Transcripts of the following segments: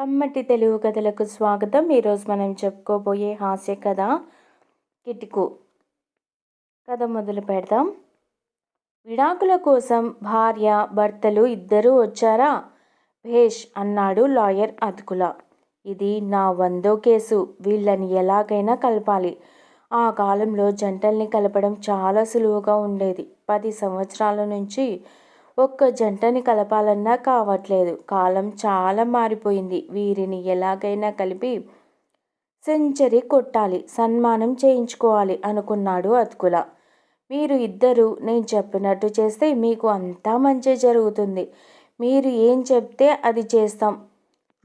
కమ్మటి తెలుగు కథలకు స్వాగతం. ఈరోజు మనం చెప్పుకోబోయే హాస్య కథ కిటుకు. కథ మొదలు పెడదాం. విడాకుల కోసం భార్య భర్తలు ఇద్దరూ వచ్చారా? భేష్ అన్నాడు లాయర్ అతుకుల. ఇది నా వందో కేసు. వీళ్ళని ఎలాగైనా కలపాలి. ఆ కాలంలో జంటల్ని కలపడం చాలా సులువుగా ఉండేది. పది సంవత్సరాల నుంచి ఒక్క జంటని కలపాలన్నా కావట్లేదు. కాలం చాలా మారిపోయింది. వీరిని ఎలాగైనా కలిపి సెంచరీ కొట్టాలి. సన్మానం చేయించుకోవాలి అనుకున్నాడు అతుకుల. మీరు ఇద్దరు నేను చెప్పినట్టు చేస్తే మీకు అంతా మంచి జరుగుతుంది. మీరు ఏం చెప్తే అది చేస్తాం.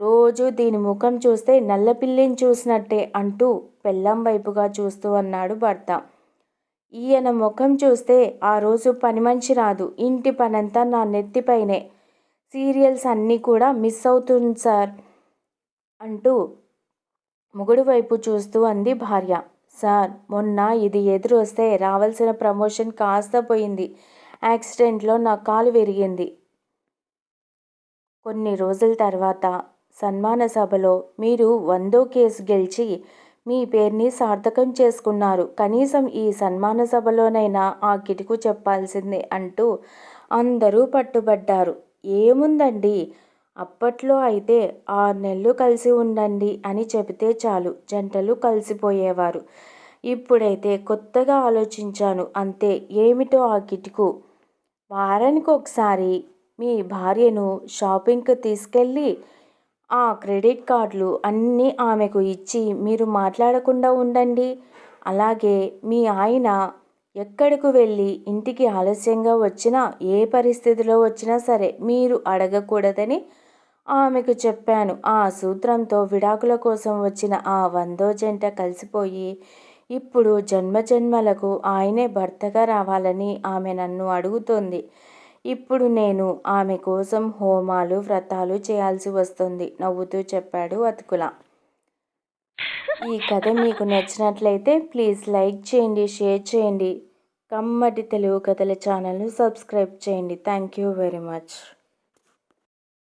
రోజు దీని ముఖం చూస్తే నల్లపిల్లిని చూసినట్టే అంటూ పెళ్ళం వైపుగా చూస్తూ అన్నాడు భర్త. ఈయన ముఖం చూస్తే ఆ రోజు పని మంచి రాదు. ఇంటి పనంతా నా నెత్తిపైనే. సీరియల్స్ అన్నీ కూడా మిస్ అవుతుంది సార్ అంటూ మొగుడు వైపు చూస్తూ అంది భార్య. సార్ మొన్న ఇది ఎదురు వస్తే రావాల్సిన ప్రమోషన్ కాస్త పోయింది. యాక్సిడెంట్లో నా కాలు విరిగింది. కొన్ని రోజుల తర్వాత సన్మాన సభలో మీరు వందో కేసు గెలిచి మీ పేరుని సార్థకం చేసుకున్నారు. కనీసం ఈ సన్మాన సభలోనైనా ఆ కిటుకు చెప్పాల్సిందే అంటూ అందరూ పట్టుబడ్డారు. ఏముందండి? అప్పట్లో అయితే ఆరు నెలలు కలిసి ఉండండి అని చెబితే చాలు. జంటలు కలిసిపోయేవారు. ఇప్పుడైతే కొత్తగా ఆలోచించాను. అంతే ఏమిటో ఆ కిటుకు? వారానికి ఒకసారి మీ భార్యను షాపింగ్కి తీసుకెళ్ళి ఆ క్రెడిట్ కార్డులు అన్నీ ఆమెకు ఇచ్చి మీరు మాట్లాడకుండా ఉండండి. అలాగే మీ ఆయన ఎక్కడికి వెళ్ళి ఇంటికి ఆలస్యంగా వచ్చినా ఏ పరిస్థితిలో వచ్చినా సరే మీరు అడగకూడదని ఆమెకు చెప్పాను. ఆ సూత్రంతో విడాకుల కోసం వచ్చిన ఆ వందో జంట కలిసిపోయి ఇప్పుడు జన్మజన్మలకు ఆయనే భర్తగా రావాలని ఆమె నన్ను అడుగుతోంది. ఇప్పుడు నేను ఆమె కోసం హోమాలు వ్రతాలు చేయాల్సి వస్తుంది నవ్వుతూ చెప్పాడు అతుకుల. ఈ కథ మీకు నచ్చినట్లయితే ప్లీజ్ లైక్ చేయండి షేర్ చేయండి. కమ్మటి తెలుగు కథల ఛానల్ను సబ్స్క్రైబ్ చేయండి. Thank you very much.